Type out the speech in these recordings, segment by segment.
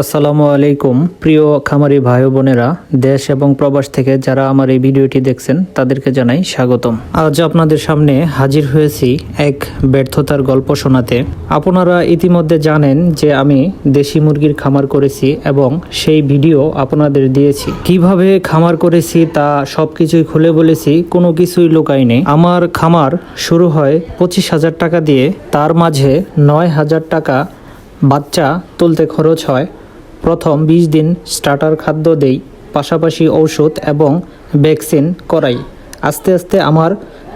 আসসালামু আলাইকুম। প্রিয় খামারি ভাই বোনেরা, দেশ এবং প্রবাস থেকে যারা আমার এই ভিডিওটি দেখছেন, তাদেরকে জানাই স্বাগতম। আজ আপনাদের সামনে হাজির হয়েছি এক ব্যর্থতার গল্প শোনাতে। আপনারা ইতিমধ্যে জানেন যে আমি দেশি মুরগির খামার করেছি এবং সেই ভিডিও আপনাদের দিয়েছি। কীভাবে খামার করেছি তা সব কিছুই খুলে বলেছি, কোনো কিছুই লুকাই নেই আমার খামার শুরু হয় পঁচিশ হাজার টাকা দিয়ে, তার মাঝে নয় হাজার টাকা বাচ্চা তুলতে খরচ হয়। প্রথম বিশ দিন স্টার্টার খাদ্য দেই পাশাপাশি ঔষধ এবং ভ্যাকসিন করাই। আস্তে আস্তে আমার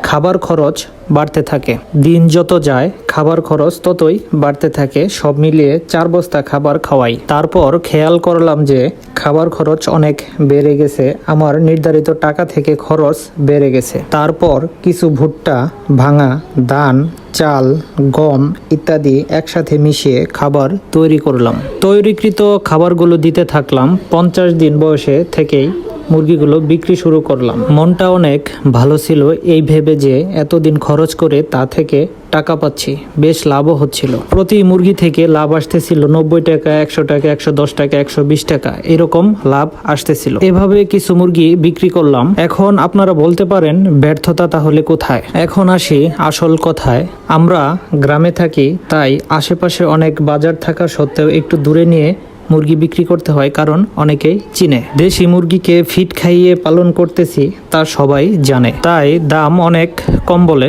খাবার খরচ বাড়তে থাকে। দিন যত যায়, খাবার খরচ ততই বাড়তে থাকে। সব মিলিয়ে চার বস্তা খাবার খাওয়াই। তারপর খেয়াল করলাম যে খাবার খরচ অনেক বেড়ে গেছে। আমার নির্ধারিত টাকা থেকে খরচ বেড়ে গেছে। তারপর কিছু ভুট্টা, ভাঙা দান চাল, গম ইত্যাদি একসাথে মিশিয়ে খাবার তৈরি করলাম। তৈরিকৃত খাবারগুলো দিতে থাকলাম। পঞ্চাশ দিন বয়সে থেকেই মুরগিগুলো বিক্রি শুরু করলাম। মনটা অনেক ভালো ছিল এই ভেবে যে এতদিন খরচ করে তা থেকে টাকা পাচ্ছি। বেশ লাভও হচ্ছিল। প্রতি মুরগি থেকে লাভ আসতেছিল নব্বই টাকা, একশো টাকা, একশো দশ টাকা, একশো বিশ টাকা এরকম লাভ আসতেছিল। এভাবে কিছু মুরগি বিক্রি করলাম। এখন আপনারা বলতে পারেন, ব্যর্থতা তাহলে কোথায়? এখন আসি আসল কথায়। আমরা গ্রামে থাকি, তাই আশেপাশে অনেক বাজার থাকা সত্ত্বেও একটু দূরে নিয়ে মুরগি বিক্রি করতে হয়, কারণ অনেকেই চিনে। দেশি মুরগিকে ফিট খাইয়ে পালন করতেছি তা সবাই জানে। তাই দাম অনেক কম বলে।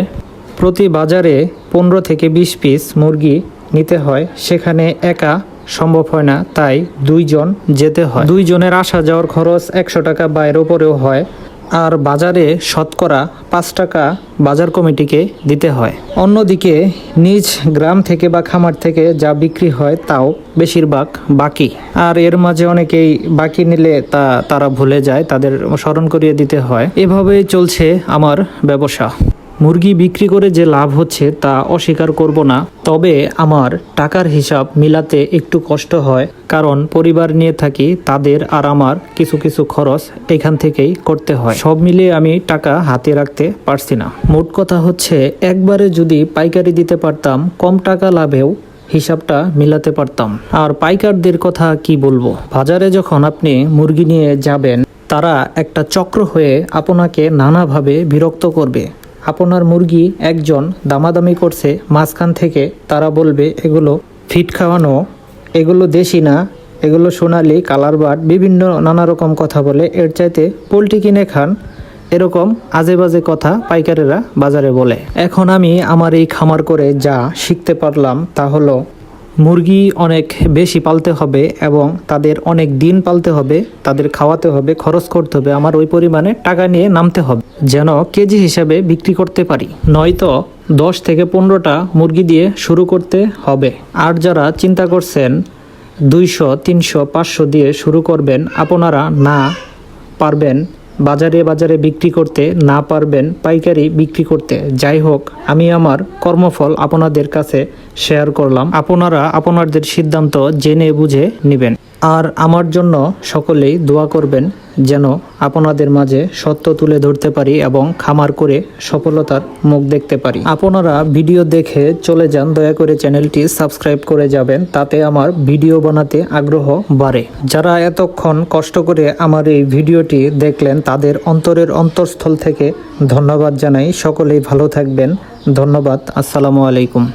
প্রতি বাজারে পনেরো থেকে বিশ পিস মুরগি নিতে হয়, সেখানে একা সম্ভব হয় না, তাই দুইজন যেতে হয়। দুইজনের আসা যাওয়ার খরচ একশো টাকা বা এর উপরেও হয়। আর বাজারে শতকরা পাঁচ টাকা বাজার কমিটিকে দিতে হয়। অন্যদিকে, নিজ গ্রাম থেকে বা খামার থেকে যা বিক্রি হয় তাও বেশিরভাগ বাকি। আর এর মাঝে অনেকেই বাকি নিলে তা তারা ভুলে যায়, তাদের স্মরণ করিয়ে দিতে হয়। এভাবেই চলছে আমার ব্যবসা। মুরগি বিক্রি করে যে লাভ হচ্ছে তা অস্বীকার করব না। তবে আমার টাকার হিসাব মিলাতে একটু কষ্ট হয়, কারণ পরিবার নিয়ে থাকি, তাদের আর আমার কিছু কিছু খরচ এখান থেকেই করতে হয়। সব মিলিয়ে আমি টাকা হাতে রাখতে পারছি না। মোট কথা হচ্ছে, একবারে যদি পাইকারি দিতে পারতাম, কম টাকা লাভেও হিসাবটা মিলাতে পারতাম। আর পাইকারদের কথা কি বলব? বাজারে যখন আপনি মুরগি নিয়ে যাবেন, তারা একটা চক্র হয়ে আপনাকে নানাভাবে বিরক্ত করবে। আপনার মুরগি একজন দামাদামি করছে, মাঝখান থেকে তারা বলবে, এগুলো ফিট খাওয়ানো, এগুলো দেশি না, এগুলো সোনালি, কালার বাট, বিভিন্ন নানা রকম কথা বলে। এর চাইতে পোলট্রি কিনে খান। এরকম আজে বাজে কথা পাইকারেরা বাজারে বলে। এখন আমি আমার এই খামার করে যা শিখতে পারলাম তা হলো মুরগি অনেক বেশি পালতে হবে এবং তাদের অনেক দিন পালতে হবে, তাদের খাওয়াতে হবে, খরচ করতে হবে, আমার ওই পরিমাণে টাকা নিয়ে নামতে হবে, যেন কেজি হিসাবে বিক্রি করতে পারি। নয়তো দশ থেকে পনেরোটা মুরগি দিয়ে শুরু করতে হবে। আর যারা চিন্তা করছেন দুইশো, তিনশো, পাঁচশো দিয়ে শুরু করবেন, আপনারা না পারবেন বাজারে বাজারে বিক্রি করতে না পারবেন, পাইকারি বিক্রি করতে। যাই হোক, আমি আমার কর্মফল আপনাদের কাছে শেয়ার করলাম। আপনারা আপনাদের সিদ্ধান্ত জেনে বুঝে নেবেন। আর আমার জন্য সকলেই দোয়া করবেন যেন আপনাদের মাঝে সত্য তুলে ধরতে পারি এবং খামার করে সফলতার মুখ দেখতে পারি। আপনারা ভিডিও দেখে চলে যান, দয়া করে চ্যানেলটি সাবস্ক্রাইব করে যাবেন, তাতে আমার ভিডিও বানাতে আগ্রহ বাড়ে। যারা এতক্ষণ কষ্ট করে আমার এই ভিডিওটি দেখলেন, তাদের অন্তরের অন্তরস্থল থেকে ধন্যবাদ জানাই। সকলেই ভালো থাকবেন। ধন্যবাদ। আসসালামু আলাইকুম।